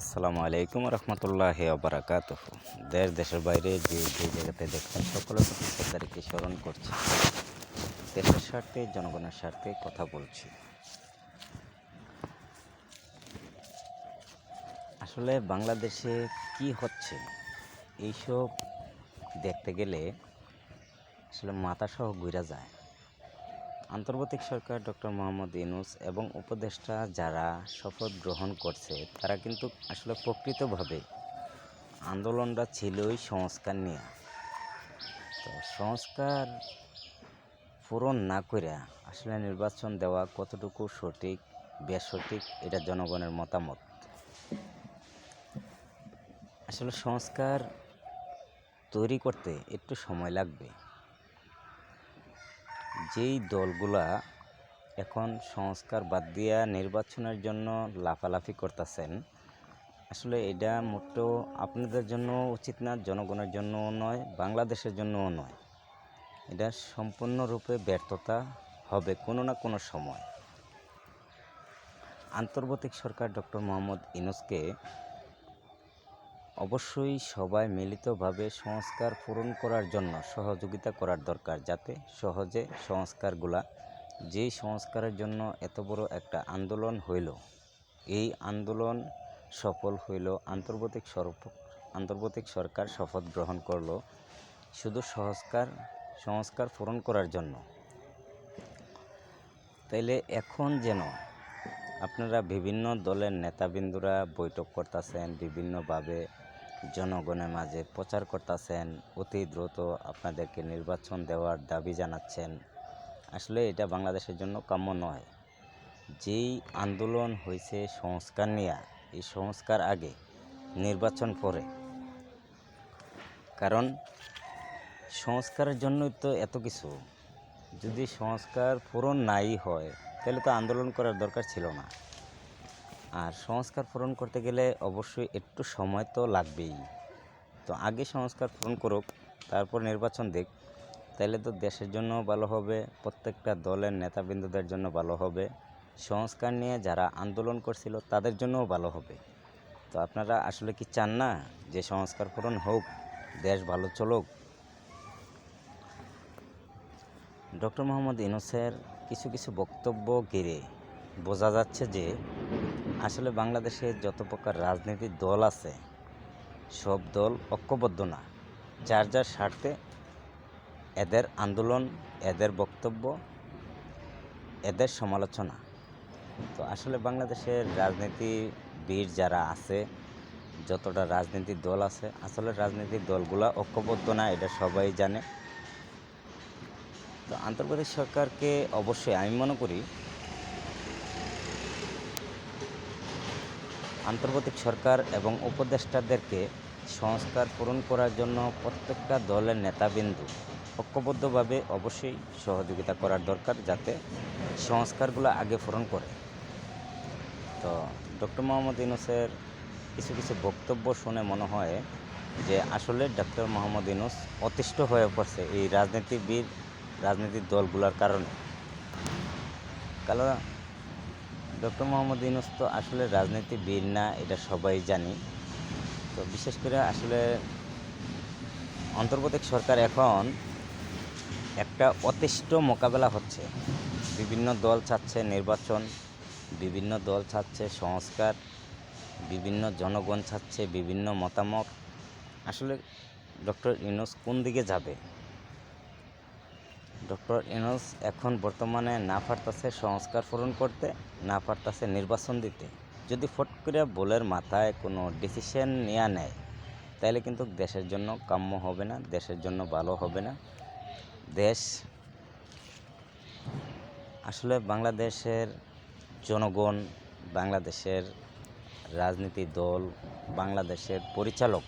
আসসালামু আলাইকুম রহমতুল্লাহ বারাকাত দেশ, দেশের বাইরে যে যে জায়গাতে দেখছেন সকলের প্রতি শ্রদ্ধাকে স্মরণ করছি? দেশের স্বার্থে, জনগণের স্বার্থে কথা বলছি। আসলে বাংলাদেশে কি হচ্ছে? এইসব দেখতে গেলে আসলে মাথাসহ ঘুরা যায়। আন্তর্জাতিক সরকার ডক্টর মোহাম্মদ ইউনুস এবং উপদেষ্টা যারা শপথ গ্রহণ করছে, তারা কিন্তু আসলে প্রকৃতভাবে আন্দোলনটা ছিলই সংস্কার নিয়ে। তো সংস্কার পূরণ না করে আসলে নির্বাচন দেওয়া কতটুকু সঠিক, বেসঠিক, এটা জনগণের মতামত। আসলে সংস্কার তৈরি করতে একটু সময় লাগবে। যেই দলগুলা এখন সংস্কার বাদ দিয়া নির্বাচনের জন্য লাফালাফি করতেছেন, আসলে এটা মোটেও আপনাদের জন্য উচিত না, জনগণের জন্যও নয়, বাংলাদেশের জন্যও নয়। এটা সম্পূর্ণরূপে ব্যর্থতা হবে কোনো না কোনো সময়। আন্তর্জাতিক সরকার ডক্টর মোহাম্মদ ইনুসকে অবশ্যই সবাই মিলিতভাবে সংস্কার পূরণ করার জন্য সহযোগিতা করার দরকার, যাতে সহজে সংস্কারগুলা, যেই সংস্কারের জন্য এত বড় একটা আন্দোলন হইল, এই আন্দোলন সফল হইল, আন্তর্জাতিক সরপ- আন্তর্জাতিক সরকার শপথ গ্রহণ করল, শুধু সংস্কার সংস্কার পূরণ করার জন্য। তাইলে এখন যেন আপনারা বিভিন্ন দলের নেতাবিন্দুরা বৈঠক করতেছেন, বিভিন্নভাবে জনগণের মাঝে প্রচার করতেছেন, অতি দ্রুত আপনাদেরকে নির্বাচন দেওয়ার দাবি জানাচ্ছেন। আসলে এটা বাংলাদেশের জন্য কাম্য নয়। যেই আন্দোলন হয়েছে সংস্কার নিয়ে, এই সংস্কার আগে, নির্বাচন পরে। কারণ সংস্কারের জন্যই তো এত কিছু। যদি সংস্কার পূরণ নাই হয়, তাহলে তো আন্দোলন করার দরকার ছিল না। আর সংস্কার পূরণ করতে গেলে অবশ্যই একটু সময় তো লাগবেই। তো আগে সংস্কার পূরণ করুক, তারপর নির্বাচন দিক তাহলে তো দেশের জন্য ভালো হবে, প্রত্যেকটা দলের নেতাবৃন্দদের জন্য ভালো হবে। সংস্কার নিয়ে যারা আন্দোলন করছিল, তাদের জন্যও ভালো হবে। তো আপনারা আসলে কি চান না যে সংস্কার পূরণ হোক, দেশ ভালো চলুক? ডক্টর মোহাম্মদ ইনুসের কিছু কিছু বক্তব্য ঘিরে বোঝা যাচ্ছে যে আসলে বাংলাদেশে যত প্রকার রাজনৈতিক দল আছে, সব দল ঐক্যবদ্ধ না। যার যার স্বার্থে এদের আন্দোলন, এদের বক্তব্য, এদের সমালোচনা। তো আসলে বাংলাদেশের রাজনীতিবিদ যারা আছে, যতটা রাজনৈতিক দল আছে, আসলে রাজনৈতিক দলগুলা ঐক্যবদ্ধ না, এটা সবাই জানে। তো আন্তর্জাতিক সরকারকে অবশ্যই আমি মনে করি আন্তর্জাতিক সরকার এবং উপদেষ্টাদেরকে সংস্কার পূরণ করার জন্য প্রত্যেকটা দলের নেতাবিন্দু ঐক্যবদ্ধভাবে অবশ্যই সহযোগিতা করার দরকার যাতে সংস্কারগুলো আগে পূরণ করে। তো ডক্টর মোহাম্মদ ইউনুসের কিছু কিছু বক্তব্য শুনে মনে হয় যে আসলে ডক্টর মোহাম্মদ ইউনুস অতিষ্ঠ হয়ে পড়ছে এই রাজনীতিবিদ রাজনৈতিক দলগুলোর কারণে। কারণ ডক্টর মোহাম্মদ ইউনুস তো আসলে রাজনীতিবিদ না, এটা সবাই জানি। তো বিশেষ করে আসলে আন্তর্জাতিক সরকার এখন একটা অতিষ্ঠ মোকাবেলা হচ্ছে। বিভিন্ন দল চাচ্ছে নির্বাচন, বিভিন্ন দল চাচ্ছে সংস্কার, বিভিন্ন জনগণ চাচ্ছে বিভিন্ন মতামত। আসলে ডক্টর ইউনুস কোন দিকে যাবে? ডক্টর ইউনুস এখন বর্তমানে না পারতাছে সংস্কার পূরণ করতে না পারতাছে নির্বাচন দিতে। যদি ফট করে বলের মাথায় কোনো ডিসিশন নেওয়া নেয় তাহলে কিন্তু দেশের জন্য কাম্য হবে না, দেশের জন্য ভালো হবে না। দেশ, আসলে বাংলাদেশের জনগণ, বাংলাদেশের রাজনীতি দল, বাংলাদেশের পরিচালক,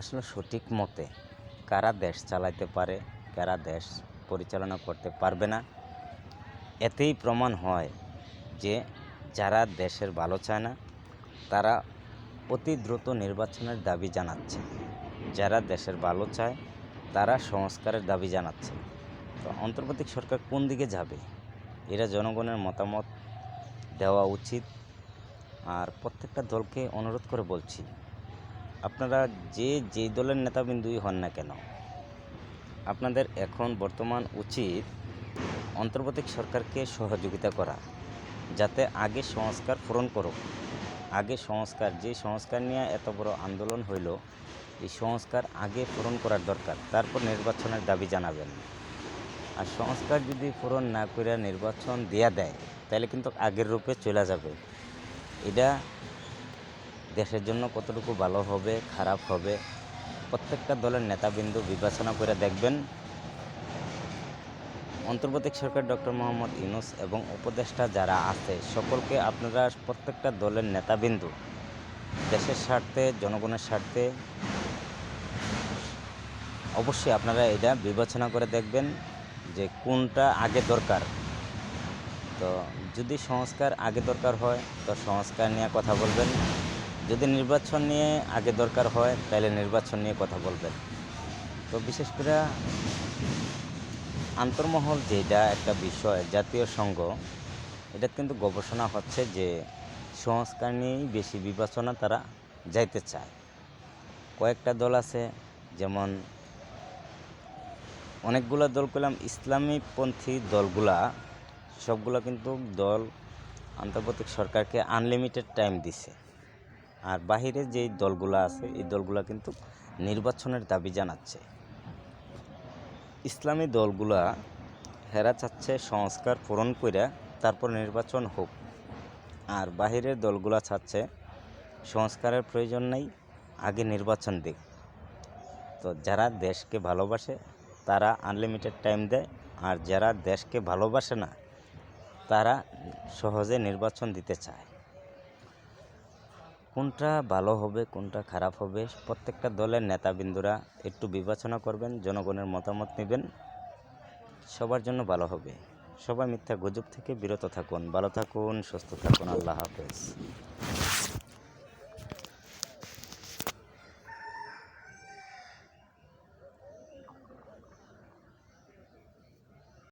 আসলে সঠিক মতে কারা দেশ চালাইতে পারে কারা দেশ পরিচালনা করতে পারবে না। এতেই প্রমাণ হয় যে যারা দেশের ভালো চায় না, তারা অতি দ্রুত নির্বাচনের দাবি জানাচ্ছে। যারা দেশের ভালো চায়, তারা সংস্কারের দাবি জানাচ্ছে। তো আন্তর্জাতিক সরকার কোন দিকে যাবে? এরা জনগণের মতামত দেওয়া উচিত। আর প্রত্যেকটা দলকে অনুরোধ করে বলছি, আপনারা যে যেই দলের নেতাবিন্দুই হন না কেন আপনাদের এখন বর্তমান উচিত অন্তর্বর্তী সরকারকে সহযোগিতা করা, যাতে আগে সংস্কার পূরণ করুক। আগে সংস্কার, যে সংস্কার নিয়ে এত বড় আন্দোলন হইল, এই সংস্কার আগে পূরণ করার দরকার। তারপর নির্বাচনের দাবি জানাবেন। আর সংস্কার যদি পূরণ না করে নির্বাচন দেয়া দেয়, তাহলে কিন্তু আগের রূপে চলে যাবে। এটা দেশের জন্য কতটুকু ভালো হবে, খারাপ হবে প্রত্যেকটা দলের নেতাবিন্দু বিবেচনা করে দেখবেন। অন্তর্বর্তী সরকার ডক্টর মোহাম্মদ ইউনুস এবং উপদেষ্টা যারা আছে, সকলকে আপনারা প্রত্যেকটা দলের নেতাবিন্দু, দেশের স্বার্থে, জনগণের স্বার্থে, অবশ্যই আপনারা এটা বিবেচনা করে দেখবেন যে কোনটা আগে দরকার। তো যদি সংস্কার আগে দরকার হয়, তো সংস্কার নিয়ে কথা বলবেন। যদি নির্বাচন নিয়ে আগে দরকার হয়, তাহলে নির্বাচন নিয়ে কথা বলবেন। তো বিশেষ করে আন্তর্মহল যেটা একটা বিষয়, জাতীয় সংঘ, এটা কিন্তু গবেষণা হচ্ছে যে সংস্কার নিয়েই বেশি বিবেচনা তারা যাইতে চায়। কয়েকটা দল আছে, যেমন অনেকগুলো দল পেলাম ইসলামীপন্থী দলগুলা, সবগুলো কিন্তু দল আন্তর্জাতিক সরকারকে আনলিমিটেড টাইম দিছে। আর বাহিরে যেই দলগুলো আছে, এই দলগুলো কিন্তু নির্বাচনের দাবি জানাচ্ছে। ইসলামী দলগুলা হেরা চাচ্ছে সংস্কার পূরণ করে তারপর নির্বাচন হোক। আর বাহিরের দলগুলা চাচ্ছে সংস্কারের প্রয়োজন নেই, আগে নির্বাচন দিক। তো যারা দেশকে ভালোবাসে, তারা আনলিমিটেড টাইম দেয়। আর যারা দেশকে ভালোবাসে না, তারা সহজে নির্বাচন দিতে চায়। কোনটা ভালো হবে, কোনটা খারাপ হবে, প্রত্যেকটা দলের নেতাবিন্দুরা একটু বিবেচনা করবেন, জনগণের মতামত নেবেন। সবার জন্য ভালো হবে। সবাই মিথ্যা গুজব থেকে বিরত থাকুন। ভালো থাকুন, সুস্থ থাকুন। আল্লাহ হাফেজ।